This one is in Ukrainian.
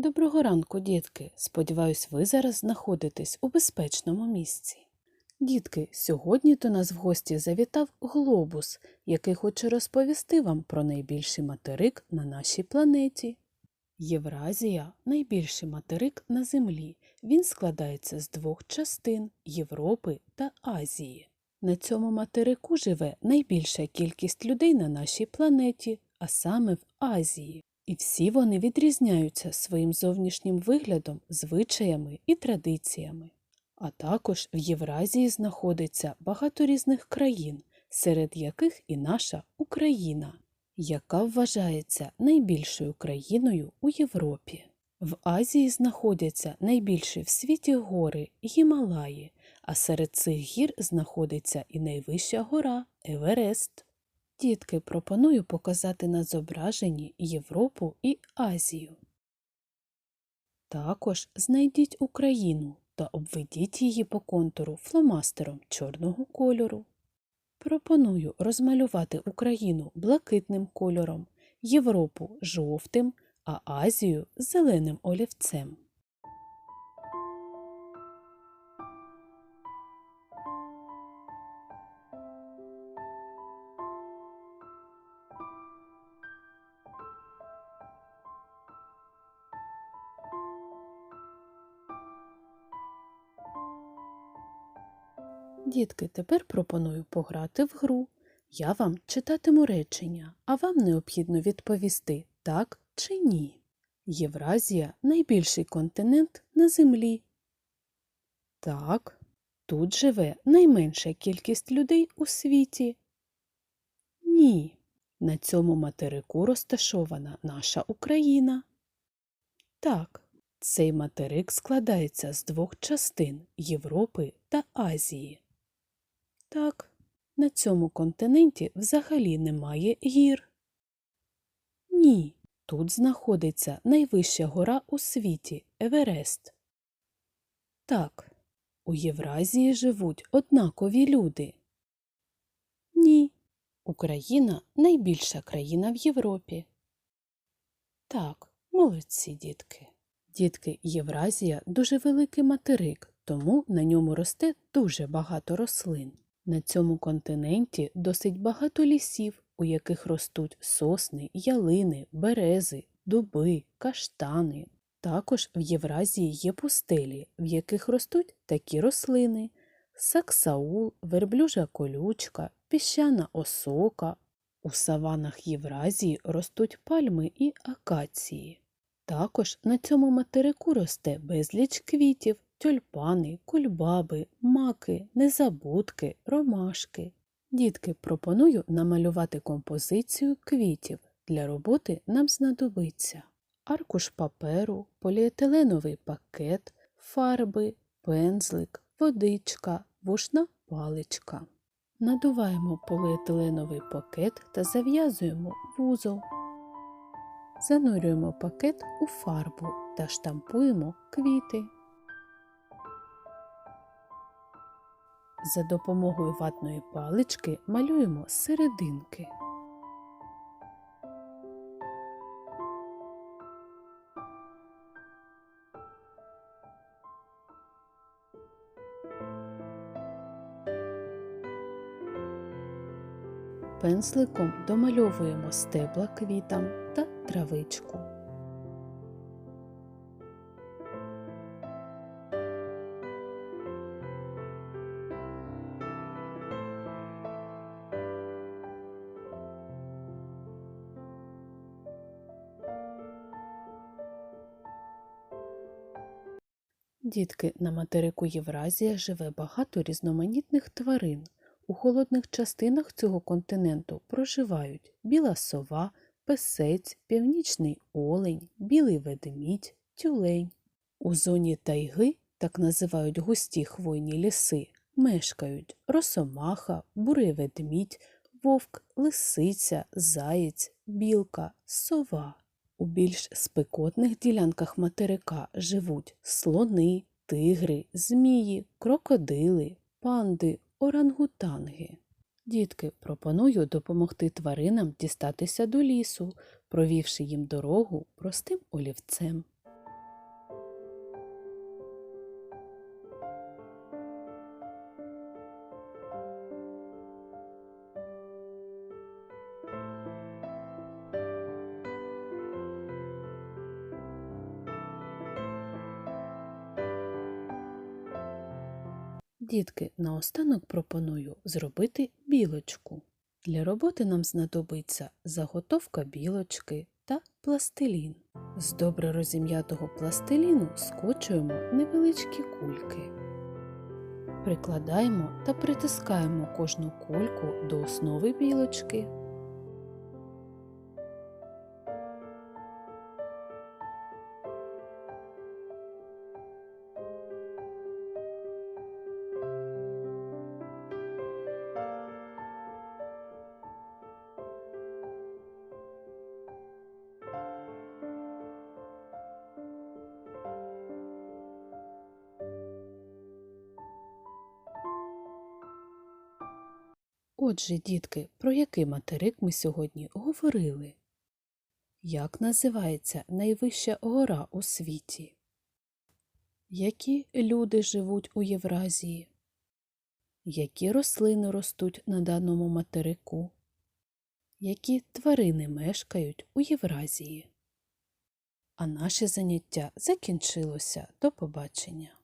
Доброго ранку, дітки. Сподіваюсь, ви зараз знаходитесь у безпечному місці. Дітки, сьогодні до нас в гості завітав глобус, який хоче розповісти вам про найбільший материк на нашій планеті. Євразія найбільший материк на Землі. Він складається з двох частин Європи та Азії. На цьому материку живе найбільша кількість людей на нашій планеті, а саме в Азії. І всі вони відрізняються своїм зовнішнім виглядом, звичаями і традиціями. А також в Євразії знаходиться багато різних країн, серед яких і наша Україна, яка вважається найбільшою країною у Європі. В Азії знаходяться найбільші в світі гори Гімалаї, а серед цих гір знаходиться і найвища гора Еверест. Дітки, пропоную показати на зображенні Європу і Азію. Також знайдіть Україну та обведіть її по контуру фломастером чорного кольору. Пропоную розмалювати Україну блакитним кольором, Європу жовтим, а Азію зеленим олівцем. Дітки, тепер пропоную пограти в гру. Я вам читатиму речення, а вам необхідно відповісти так чи ні. Євразія найбільший континент на Землі. Так, тут живе найменша кількість людей у світі. Ні. На цьому материку розташована наша Україна. Так, цей материк складається з двох частин Європи та Азії. Так, на цьому континенті взагалі немає гір. Ні, тут знаходиться найвища гора у світі Еверест. Так, у Євразії живуть однакові люди. Ні, Україна найбільша країна в Європі. Так, молодці дітки. Дітки, Євразія дуже великий материк, тому на ньому росте дуже багато рослин. На цьому континенті досить багато лісів, у яких ростуть сосни, ялини, берези, дуби, каштани. Також в Євразії є пустелі, в яких ростуть такі рослини саксаул, верблюжа колючка, піщана осока. У саванах Євразії ростуть пальми і акації. Також на цьому материку росте безліч квітів, тюльпани, кульбаби, маки, незабудки, ромашки. Дітки, пропоную намалювати композицію квітів. Для роботи нам знадобиться аркуш паперу, поліетиленовий пакет, фарби, пензлик, водичка, вушна паличка. Надуваємо поліетиленовий пакет та зав'язуємо вузол. Занурюємо пакет у фарбу та штампуємо квіти. За допомогою ватної палички малюємо серединки. Пензликом домальовуємо стебла квітам та травичку. Дітки, на материку Євразія живе багато різноманітних тварин. У холодних частинах цього континенту проживають біла сова, песець, північний олень, білий ведмідь, тюлень. У зоні тайги, так називають густі хвойні ліси, мешкають росомаха, бурий ведмідь, вовк, лисиця, заєць, білка, сова. У більш спекотних ділянках материка живуть слони, тигри, змії, крокодили, панди, орангутанги. Дітки, пропоную допомогти тваринам дістатися до лісу, провівши їм дорогу простим олівцем. Дітки, наостанок пропоную зробити білочку. Для роботи нам знадобиться заготовка білочки та пластилін. З добре розім'ятого пластиліну скочуємо невеличкі кульки. Прикладаємо та притискаємо кожну кульку до основи білочки. Отже, дітки, про який материк ми сьогодні говорили? Як називається найвища гора у світі? Які люди живуть у Євразії? Які рослини ростуть на даному материку? Які тварини мешкають у Євразії? А наше заняття закінчилося. До побачення!